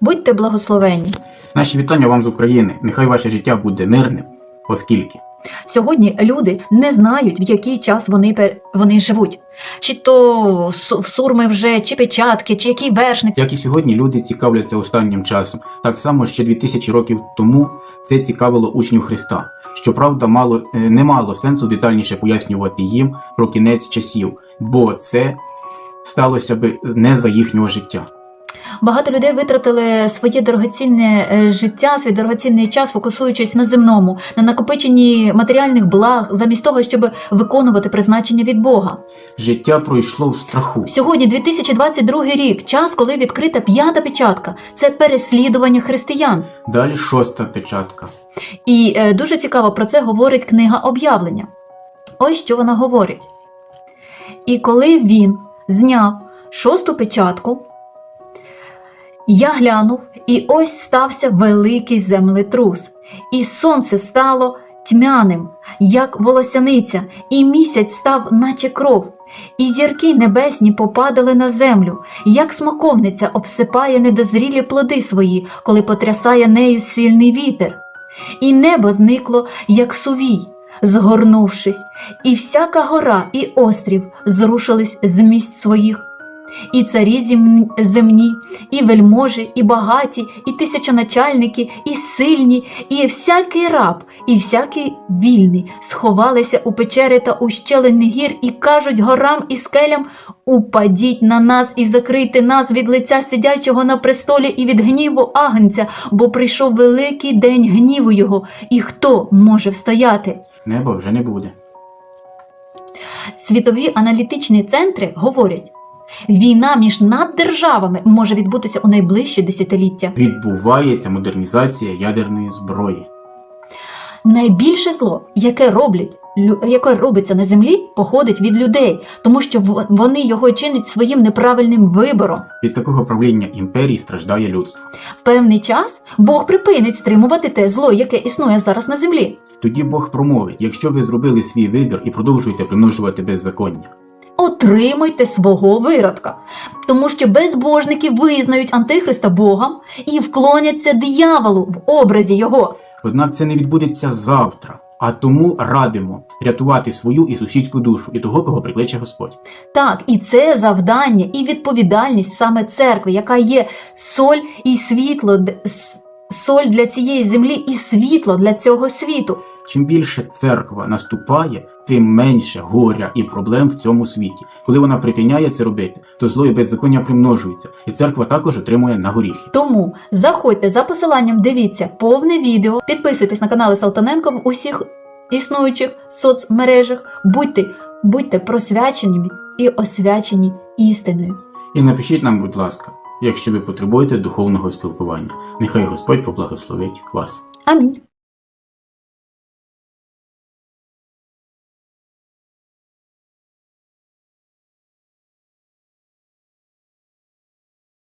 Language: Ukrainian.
Будьте благословені. Наші вітання вам з України. Нехай ваше життя буде мирним, оскільки Сьогодні люди не знають, в який час вони, пер- вони живуть. Чи то сурми вже, чи печатки, чи який вершник. як і сьогодні люди цікавляться останнім часом. Так само ще 2000 років тому це цікавило учнів Христа. Щоправда, мало е, не мало сенсу детальніше пояснювати їм про кінець часів, бо це сталося би не за їхнього життя. Багато людей витратили своє дорогоцінне е, життя, свій дорогоцінний час, фокусуючись на земному, на накопиченні матеріальних благ, замість того, щоб виконувати призначення від Бога. Життя пройшло в страху. Сьогодні 2022 рік, час, коли відкрита п'ята печатка. Це переслідування християн. Далі шоста печатка. І е, дуже цікаво про це говорить книга об'явлення. Ось що вона говорить. І коли він зняв шосту печатку, я глянув, і ось стався великий землетрус, і сонце стало тьмяним, як волосяниця, і місяць став, наче кров, і зірки небесні попадали на землю, як смоковниця обсипає недозрілі плоди свої, коли потрясає нею сильний вітер. І небо зникло, як сувій, згорнувшись, і всяка гора і острів зрушились з місць своїх. І царі земні, і вельможі, і багаті, і тисячоначальники, і сильні, і всякий раб, і всякий вільний сховалися у печери та ущелини гір і кажуть горам і скелям: Упадіть на нас і закрийте нас від лиця сидячого на престолі і від гніву агнця, бо прийшов великий день гніву його, і хто може встояти? Неба вже не буде. Світові аналітичні центри говорять, війна між наддержавами може відбутися у найближчі десятиліття. Відбувається модернізація ядерної зброї. Найбільше зло, яке роблять, яке робиться на землі, походить від людей, тому що вони його чинять своїм неправильним вибором. Від такого правління імперії страждає людство. В певний час Бог припинить стримувати те зло, яке існує зараз на землі. Тоді Бог промовить: якщо ви зробили свій вибір і продовжуєте примножувати беззаконня, Отримуйте свого виродка, тому що безбожники визнають антихриста Богом і вклоняться дияволу в образі його. однак це не відбудеться завтра. А тому радимо рятувати свою і сусідську душу і того, кого прикличе Господь. Так, і це завдання і відповідальність саме церкви, яка є соль і світло, соль для цієї землі і світло для цього світу. Чим більше церква наступає, тим менше горя і проблем в цьому світі. Коли вона припиняє це робити, то зло і беззаконня примножуються, і церква також отримує на горіхи. Тому заходьте за посиланням, дивіться повне відео, підписуйтесь на канали Салтаненко в усіх існуючих соцмережах. Будьте, будьте просвяченими і освячені істиною. І напишіть нам, будь ласка, якщо ви потребуєте духовного спілкування. Нехай Господь поблагословить вас. Амінь.